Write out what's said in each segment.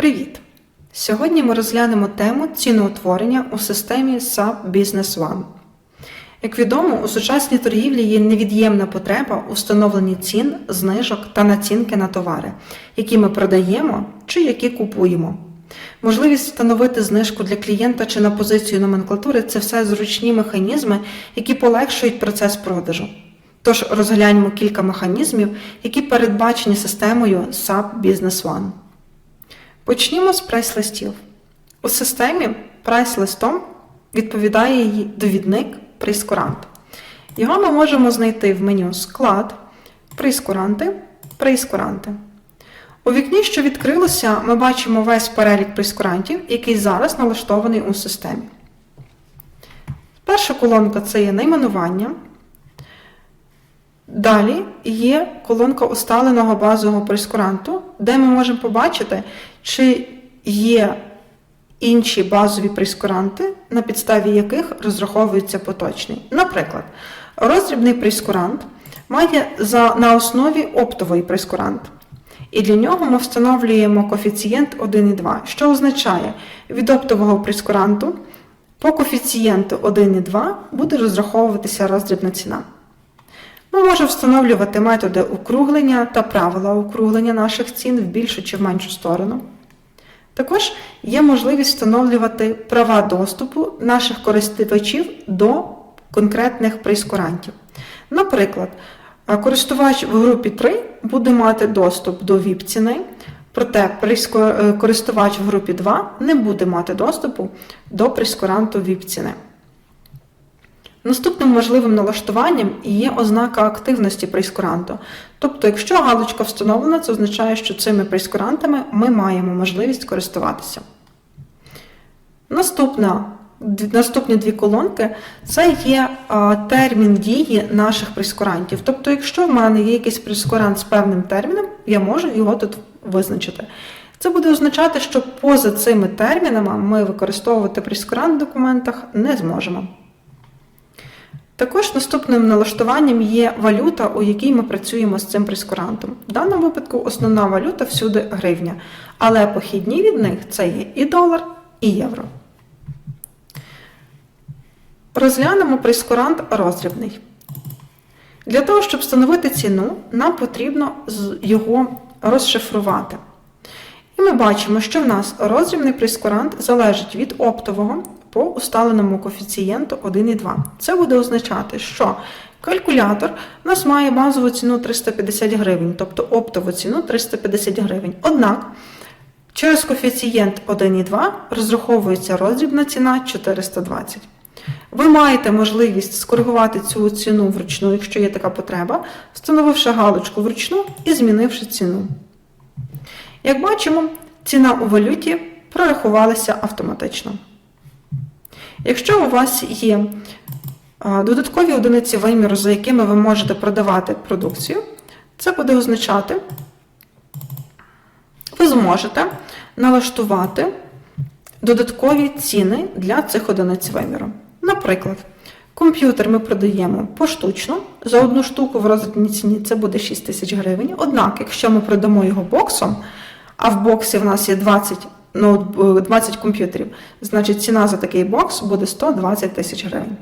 Привіт! Сьогодні ми розглянемо тему ціноутворення у системі SAP Business One. Як відомо, у сучасній торгівлі є невід'ємна потреба у встановленні цін, знижок та націнки на товари, які ми продаємо чи які купуємо. Можливість встановити знижку для клієнта чи на позицію номенклатури це все зручні механізми, які полегшують процес продажу. Тож розгляньмо кілька механізмів, які передбачені системою SAP Business One. Почнімо з прайс-листів. У системі прайс-листом відповідає її довідник прейскурант. Його ми можемо знайти в меню Склад, прейскуранти, прейскуранти. У вікні, що відкрилося, ми бачимо весь перелік прейскурантів, який зараз налаштований у системі. Перша колонка це є найменування. Далі є колонка усталеного базового прейскуранту, де ми можемо побачити, чи є інші базові прейскуранти, на підставі яких розраховується поточний. Наприклад, роздрібний прейскурант має за, на основі оптовий прейскурант. І для нього ми встановлюємо коефіцієнт 1,2, що означає, від оптового прейскуранту по коефіцієнту 1,2 буде розраховуватися роздрібна ціна. Ми можемо встановлювати методи округлення та правила округлення наших цін в більшу чи в меншу сторону. Також є можливість встановлювати права доступу наших користувачів до конкретних прейскурантів. Наприклад, користувач в групі 3 буде мати доступ до ВІП-ціни, проте користувач в групі 2 не буде мати доступу до прейскуранту ВІП-ціни. Наступним можливим налаштуванням є ознака активності прейскуранту. Тобто, якщо галочка встановлена, це означає, що цими прейскурантами ми маємо можливість користуватися. Наступна, Наступні дві колонки це є термін дії наших прейскурантів. Тобто, якщо в мене є якийсь прейскурант з певним терміном, я можу його тут визначити. Це буде означати, що поза цими термінами ми використовувати прейскурант в документах не зможемо. Також наступним налаштуванням є валюта, у якій ми працюємо з цим прескурантом. В даному випадку основна валюта всюди гривня, але похідні від них це є і долар, і євро. Розглянемо прескурант роздрібний. Для того, щоб встановити ціну, нам потрібно його розшифрувати. І ми бачимо, що в нас роздрібний прескурант залежить від оптового по усталеному коефіцієнту 1,2. Це буде означати, що калькулятор у нас має базову ціну 350 гривень, тобто оптову ціну 350 гривень. Однак через коефіцієнт 1,2 розраховується роздрібна ціна 420. Ви маєте можливість скоригувати цю ціну вручну, якщо є така потреба, встановивши галочку вручну і змінивши ціну. Як бачимо, ціна у валюті прорахувалася автоматично. Якщо у вас є додаткові одиниці виміру, за якими ви можете продавати продукцію, це буде означати, ви зможете налаштувати додаткові ціни для цих одиниць виміру. Наприклад, комп'ютер ми продаємо поштучно, за одну штуку в роздрібній ціні це буде 6 тисяч гривень. Однак, якщо ми продамо його боксом, а в боксі в нас є 20 ноут 20 комп'ютерів, значить ціна за такий бокс буде 120 тисяч гривень.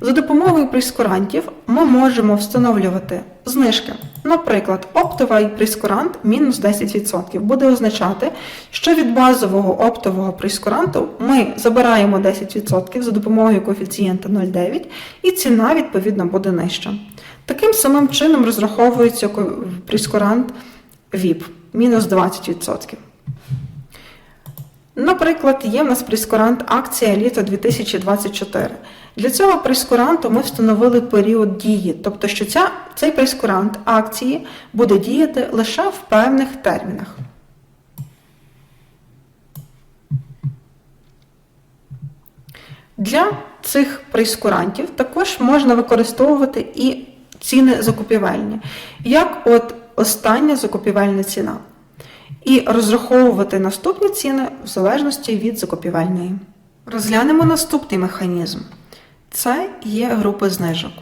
За допомогою прейскурантів ми можемо встановлювати знижки. Наприклад, оптовий прейскурант мінус 10% буде означати, що від базового оптового прейскуранту ми забираємо 10% за допомогою коефіцієнта 0,9 і ціна, відповідно, буде нижча. Таким самим чином розраховується прейскурант VIP мінус 20%. Наприклад, є в нас прескурант акція літо 2024. Для цього прескуранту ми встановили період дії, тобто, що ця, цей прескурант акції буде діяти лише в певних термінах. Для цих прескурантів також можна використовувати і ціни закупівельні, як от остання закупівельна ціна. І розраховувати наступні ціни в залежності від закупівельної. Розглянемо наступний механізм. Це є групи знижок.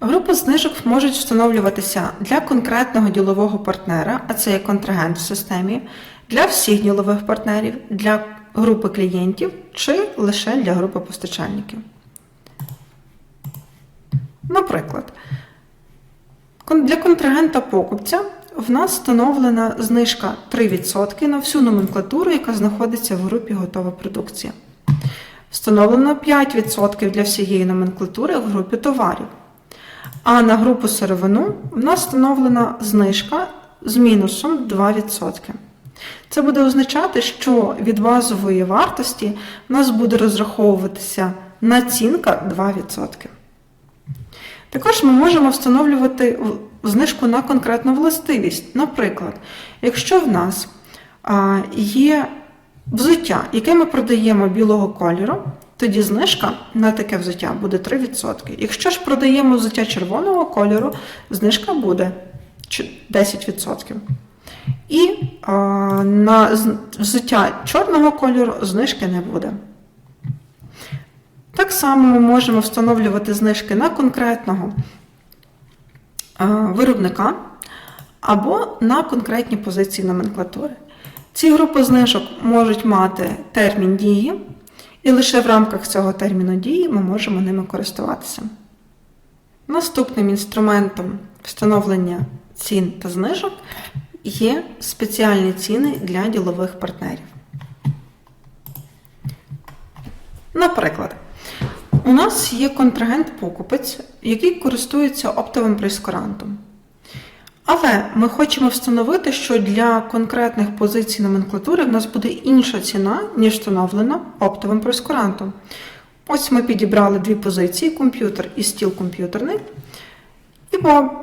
Групи знижок можуть встановлюватися для конкретного ділового партнера, а це є контрагент в системі, для всіх ділових партнерів, для групи клієнтів чи лише для групи постачальників. Наприклад, для контрагента покупця в нас встановлена знижка 3% на всю номенклатуру, яка знаходиться в групі готова продукція. Встановлено 5% для всієї номенклатури в групі товарів. А на групу сировину в нас встановлена знижка з мінусом 2%. Це буде означати, що від базової вартості в нас буде розраховуватися націнка 2%. Також ми можемо встановлювати знижку на конкретну властивість. Наприклад, якщо в нас є взуття, яке ми продаємо білого кольору, тоді знижка на таке взуття буде 3%. Якщо ж продаємо взуття червоного кольору, знижка буде 10%. І а, на взуття чорного кольору знижки не буде. Так само ми можемо встановлювати знижки на конкретного виробника або на конкретні позиції номенклатури. Ці групи знижок можуть мати термін дії, і лише в рамках цього терміну дії ми можемо ними користуватися. Наступним інструментом встановлення цін та знижок є спеціальні ціни для ділових партнерів. Наприклад, у нас є контрагент-покупець, який користується оптовим прейскурантом. Але ми хочемо встановити, що для конкретних позицій номенклатури в нас буде інша ціна, ніж встановлена оптовим прейскурантом. Ось ми підібрали дві позиції: комп'ютер і стіл комп'ютерний.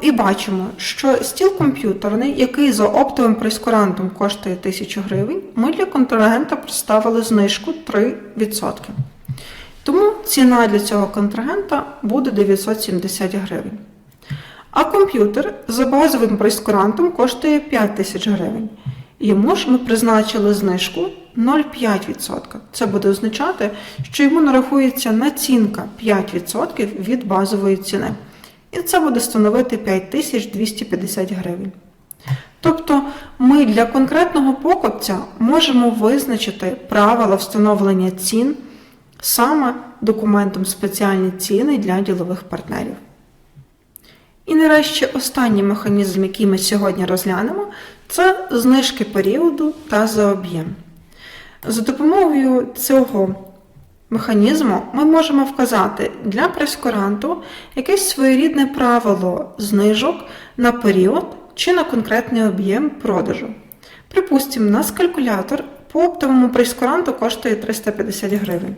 І, бачимо, що стіл комп'ютерний, який за оптовим прейскурантом коштує 1000 гривень, ми для контрагента представили знижку 3%. Тому ціна для цього контрагента буде 970 гривень. А комп'ютер за базовим прейскурантом коштує 5 тисяч гривень. Йому ж ми призначили знижку 0,5%. Це буде означати, що йому нарахується націнка 5% від базової ціни. І це буде становити 5250 гривень. Тобто ми для конкретного покупця можемо визначити правила встановлення цін саме документом спеціальні ціни для ділових партнерів. І нарешті останній механізм, який ми сьогодні розглянемо, це знижки періоду та за об'єм. За допомогою цього механізму ми можемо вказати для прескуранту якесь своєрідне правило знижок на період чи на конкретний об'єм продажу. Припустимо, у нас калькулятор по оптовому прескуранту коштує 350 гривень.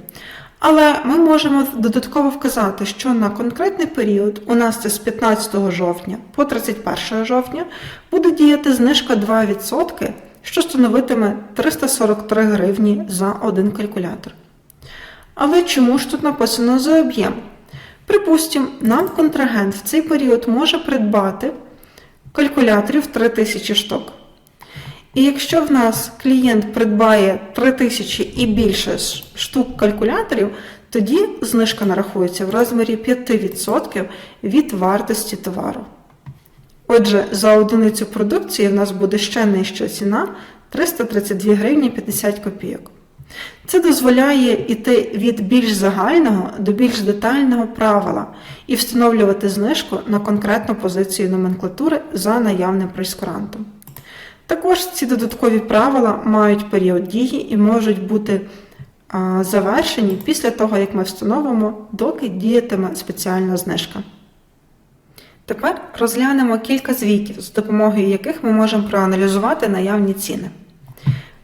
Але ми можемо додатково вказати, що на конкретний період, у нас це з 15 жовтня по 31 жовтня, буде діяти знижка 2%, що становитиме 343 гривні за один калькулятор. Але чому ж тут написано за об'єм? Припустимо, нам контрагент в цей період може придбати калькуляторів 3000 штук. І якщо в нас клієнт придбає 3000 і більше штук калькуляторів, тоді знижка нарахується в розмірі 5% від вартості товару. Отже, за одиницю продукції в нас буде ще нижча ціна 332 гривні 50 копійок. Це дозволяє йти від більш загального до більш детального правила і встановлювати знижку на конкретну позицію номенклатури за наявним прейскурантом. Також ці додаткові правила мають період дії і можуть бути завершені після того, як ми встановимо, доки діятиме спеціальна знижка. Тепер розглянемо кілька звітів, з допомогою яких ми можемо проаналізувати наявні ціни.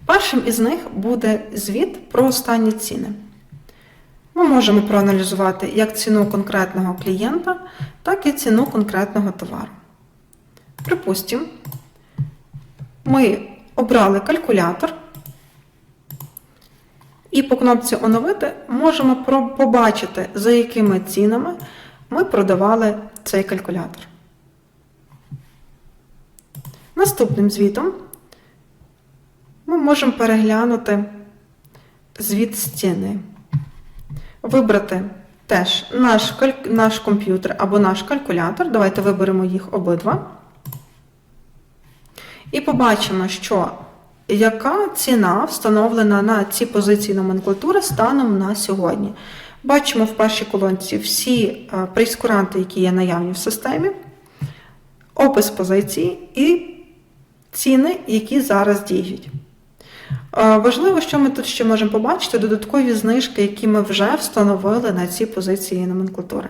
Першим із них буде звіт про останні ціни. Ми можемо проаналізувати як ціну конкретного клієнта, так і ціну конкретного товару. Припустимо, ми обрали калькулятор і по кнопці Оновити можемо побачити, за якими цінами ми продавали цей калькулятор. Наступним звітом ми можемо переглянути звіт з ціни, вибрати теж наш, наш комп'ютер або наш калькулятор. Давайте виберемо їх обидва. І побачимо, що яка ціна встановлена на ці позиції номенклатури станом на сьогодні. Бачимо в першій колонці всі е, прейскуранти, які є наявні в системі, опис позиції і ціни, які зараз діють. Е, Важливо, що ми тут ще можемо побачити додаткові знижки, які ми вже встановили на ці позиції номенклатури.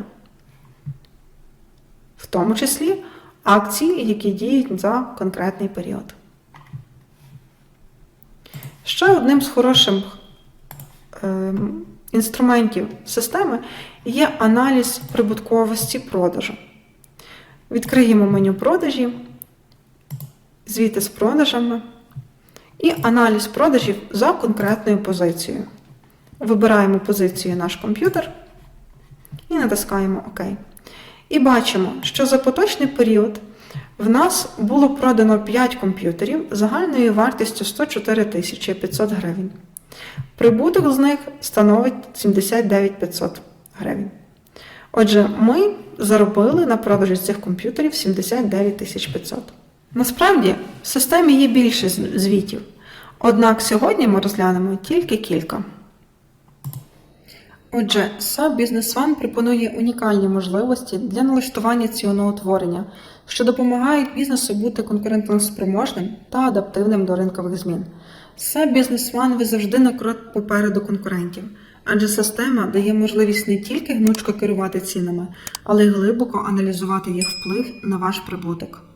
В тому числі акції, які діють за конкретний період. Ще одним з хороших ем, інструментів системи є аналіз прибутковості продажу. Відкриємо меню продажі, звіти з продажами і аналіз продажів за конкретною позицією. Вибираємо позицію наш комп'ютер і натискаємо ОК. І бачимо, що за поточний період в нас було продано 5 комп'ютерів загальною вартістю 104 тисячі 500 гривень. Прибуток з них становить 79 500 гривень. Отже, ми заробили на продажі цих комп'ютерів 79 тисяч 500. Насправді, в системі є більше звітів. Однак сьогодні ми розглянемо тільки кілька. Отже, SAP Business One пропонує унікальні можливості для налаштування ціноутворення, що допомагають бізнесу бути конкурентоспроможним та адаптивним до ринкових змін. SAP Business One ви завжди на крок попереду конкурентів, адже система дає можливість не тільки гнучко керувати цінами, але й глибоко аналізувати їх вплив на ваш прибуток.